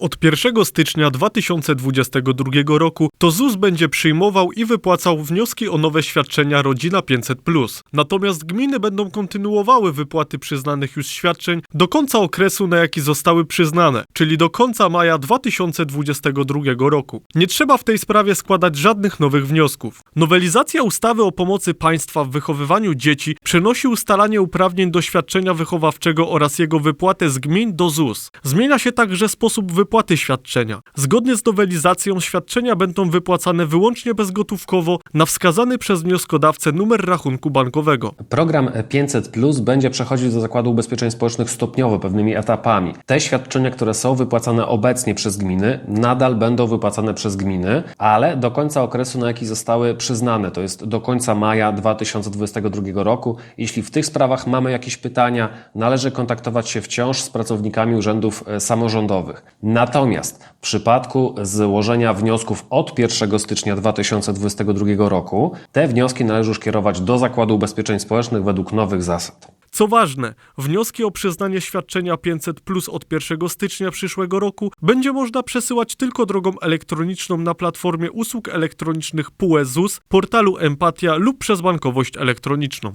Od 1 stycznia 2022 roku to ZUS będzie przyjmował i wypłacał wnioski o nowe świadczenia Rodzina 500. Natomiast gminy będą kontynuowały wypłaty przyznanych już świadczeń do końca okresu, na jaki zostały przyznane, czyli do końca maja 2022 roku. Nie trzeba w tej sprawie składać żadnych nowych wniosków. Nowelizacja ustawy o pomocy państwa w wychowywaniu dzieci przenosi ustalanie uprawnień do świadczenia wychowawczego oraz jego wypłatę z gmin do ZUS. Zmienia się także sposób wypłaty świadczenia. Zgodnie z nowelizacją świadczenia będą wypłacane wyłącznie bezgotówkowo na wskazany przez wnioskodawcę numer rachunku bankowego. Program 500 Plus będzie przechodzić do Zakładu Ubezpieczeń Społecznych stopniowo, pewnymi etapami. Te świadczenia, które są wypłacane obecnie przez gminy, nadal będą wypłacane przez gminy, ale do końca okresu, na jaki zostały przyznane, to jest do końca maja 2022 roku. Jeśli w tych sprawach mamy jakieś pytania, należy kontaktować się wciąż z pracownikami urzędów e, samorządowych. Natomiast w przypadku złożenia wniosków od 1 stycznia 2022 roku, te wnioski należy już kierować do Zakładu Ubezpieczeń Społecznych według nowych zasad. Co ważne, wnioski o przyznanie świadczenia 500 plus od 1 stycznia przyszłego roku będzie można przesyłać tylko drogą elektroniczną na platformie usług elektronicznych PUE ZUS, portalu Empatia lub przez bankowość elektroniczną.